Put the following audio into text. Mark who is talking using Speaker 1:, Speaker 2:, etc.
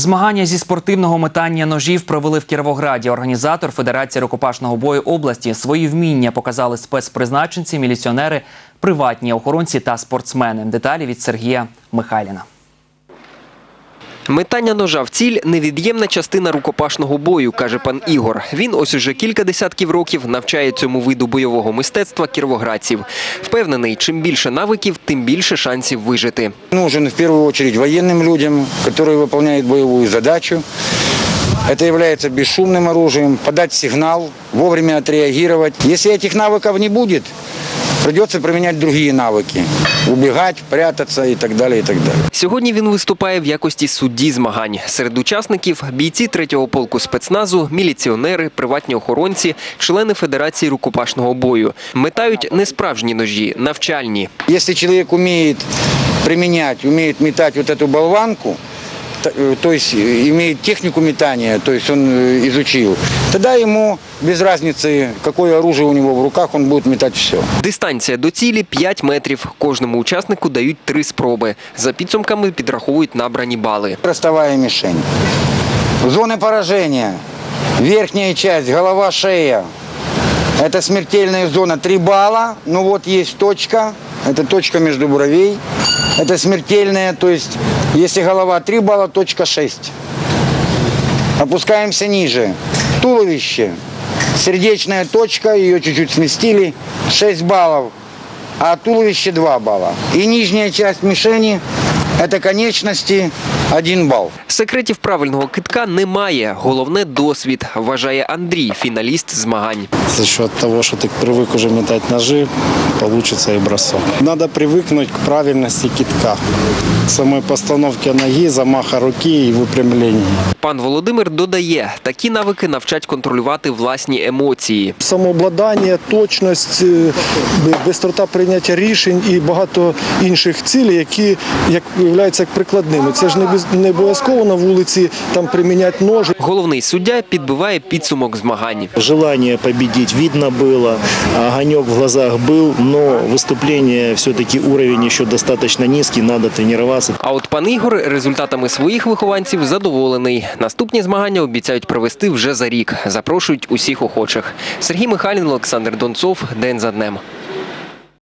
Speaker 1: Змагання зі спортивного метання ножів провели в Кіровограді. Організатор Федерації рукопашного бою області свої вміння показали спецпризначенці, міліціонери, приватні охоронці та спортсмени. Деталі від Сергія Михайліна.
Speaker 2: Метання ножа в ціль невід'ємна частина рукопашного бою, каже пан Ігор. Він ось уже кілька десятків років навчає цьому виду бойового мистецтва кіровоградців. Впевнений, чим більше навиків, тим більше шансів вижити.
Speaker 3: Нужен в первую очередь военным людям, которые выполняют боевую задачу. Это является бесшумным оружием. Подать сигнал, вовремя отреагировать. Если этих навыков не будет, придется применять другие навыки. Убегать, прятаться и так далее, и так далее.
Speaker 2: Сьогодні він виступає в якості судді змагань. Серед учасників бійці третього полку спецназу, міліціонери, приватні охоронці, члени Федерації рукопашного бою. Метають не справжні ножі, навчальні.
Speaker 3: Если человек умеет применять, умеет метать вот эту болванку, т- э, то есть э, имеет технику метания, то есть он э, изучил, тогда ему без разницы, какое оружие у него в руках, он будет метать все.
Speaker 2: Дистанція до цілі 5 метрів. Кожному учаснику дають три спроби. За підсумками підраховують набрані бали.
Speaker 3: Ростовая мишень. Зоны поражения. Верхняя часть, голова, шея. Это смертельная зона 3 балла. Ну вот есть точка. Это точка между бровей. Это смертельная, то есть если голова 3 балла, точка 6. Опускаемся ниже. Туловище. Сердечная точка, ее чуть-чуть сместили. 6 баллов. А туловище 2 балла. И нижняя часть мишени – это конечности 1 балл.
Speaker 2: Секретів правильного китка немає. Головне досвід, вважає Андрій, фіналіст змагань.
Speaker 4: За счет того, что ты привык уже метать ножи, получится и бросок. Надо привыкнуть к правильности китка, к самой постановке ноги, замаха руки и выпрямления.
Speaker 2: Пан Володимир додає, такі навики навчать контролювати власні емоції.
Speaker 5: самообладання, точність, е, бистрота прийняття рішень і багато інших цілей, які як виявляються як прикладними. Це ж не без- не обов'язково на вулиці там приміняти ножі.
Speaker 2: Головний суддя підбиває підсумок змагань.
Speaker 6: Желание победить видно было, огонек в глазах был, но выступление все-таки уровень еще достаточно низкий, надо тренироваться.
Speaker 2: А от пан Ігор результатами своїх вихованців задоволений. Наступні змагання обіцяють провести вже за рік. Запрошують усіх охочих. Сергій Михайлін, Олександр Донцов. День за днем.